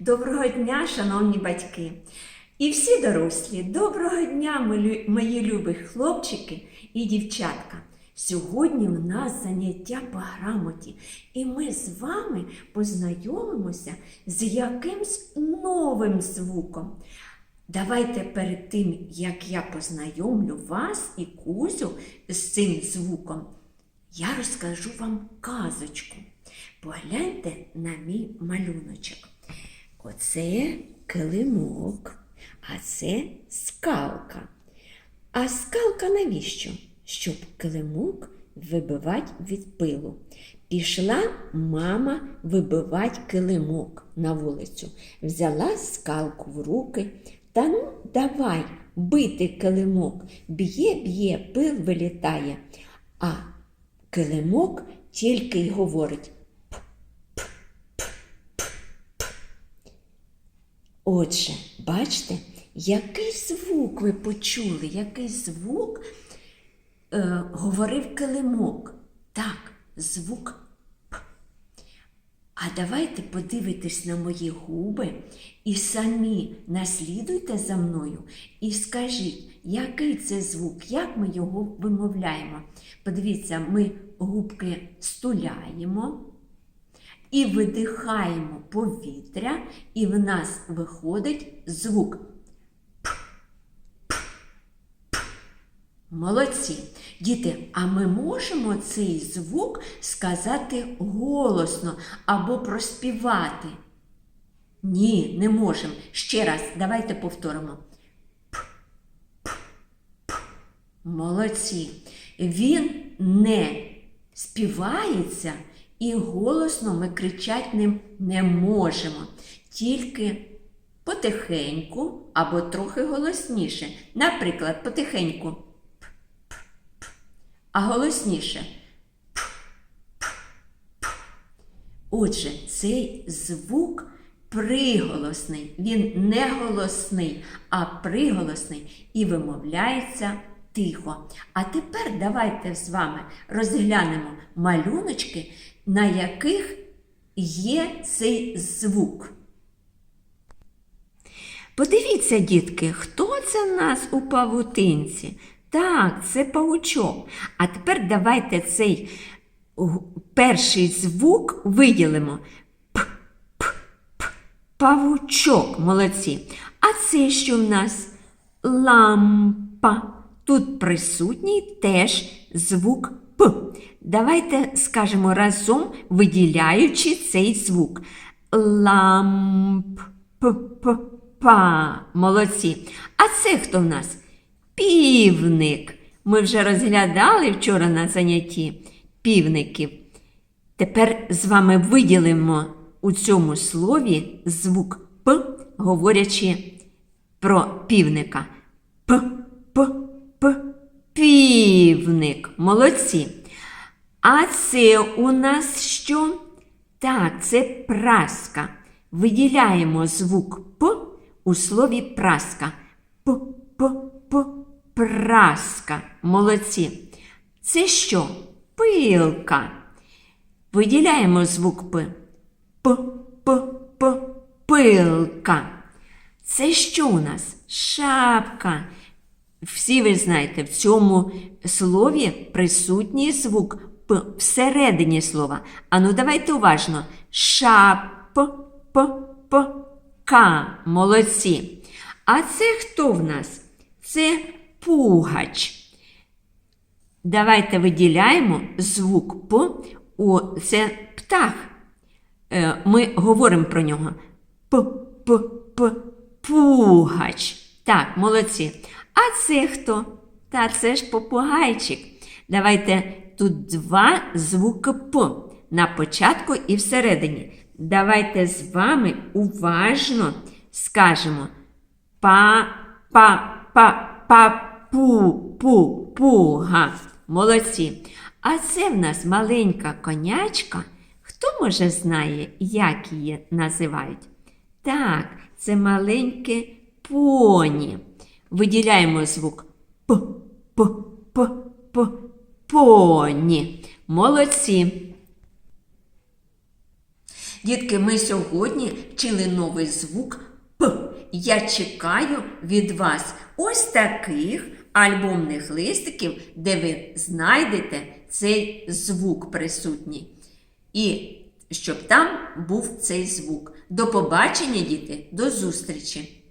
Доброго дня, шановні батьки! І всі дорослі, доброго дня, мої- любі хлопчики і дівчатка! Сьогодні у нас заняття по грамоті, і ми з вами познайомимося з якимсь новим звуком. Давайте перед тим, як я познайомлю вас і Кузю з цим звуком, я розкажу вам казочку. Погляньте на мій малюночок. Оце килимок, а це скалка. А скалка навіщо? Щоб килимок вибивати від пилу. Пішла мама вибивати килимок на вулицю. Взяла скалку в руки та ну давай бити килимок. Б'є, б'є, пил вилітає. А килимок тільки й говорить. Отже, бачите, який звук ви почули, який звук е, говорив килимок. Так, звук П. А давайте подивитесь на мої губи і самі наслідуйте за мною і скажіть, який це звук, як ми його вимовляємо. Подивіться, ми губки стуляємо і видихаємо повітря, і в нас виходить звук. Молодці. Діти, а ми можемо цей звук сказати голосно або проспівати? Ні, не можемо. Ще раз, давайте повторимо. Молодці. Він не співається і голосно ми кричать ним не можемо. Тільки потихеньку або трохи голосніше. Наприклад, потихеньку. П, п, п. А голосніше. П, п. Отже, цей звук приголосний. Він не голосний, а приголосний і вимовляється тихо. А тепер давайте з вами розглянемо малюночки, на яких є цей звук. Подивіться, дітки, хто це в нас у павутинці? Так, це павучок. А тепер давайте цей перший звук виділимо. Павучок, молодці. А це що в нас? Лампа. Тут присутній теж звук П. Давайте скажемо разом, виділяючи цей звук. Ламп. П, п, па. Молодці. А це хто в нас? Півник. Ми вже розглядали вчора на занятті півників. Тепер з вами виділимо у цьому слові звук П, говорячи про півника. П, п, п, півник. Молодці. А це у нас що? Так, це праска. Виділяємо звук П у слові праска. П, п, п, праска. Молодці. Це що? Пилка. Виділяємо звук П. П, п, п, пилка. Це що у нас? Шапка. Всі ви знаєте, в цьому слові присутній звук П всередині слова. Ану, давайте уважно. Шап, п, п, к. Молодці. А це хто в нас? Це пугач. Давайте виділяємо звук П. У це птах. Е, Ми говоримо про нього. П, п, п, пугач. Так, молодці. А це хто? Та це ж попугайчик. Давайте тут два звуки П на початку і всередині. Давайте з вами уважно скажемо па, па, па, па, пу, пу, пуга. Молодці. А це в нас маленька конячка. Хто може знає, як її називають? Так, це маленьке поні. Виділяємо звук П, П, П, П, поні. Молодці. Дітки, ми сьогодні вчили новий звук П. Я чекаю від вас ось таких альбомних листиків, де ви знайдете цей звук присутній. І щоб там був цей звук. До побачення, діти, до зустрічі!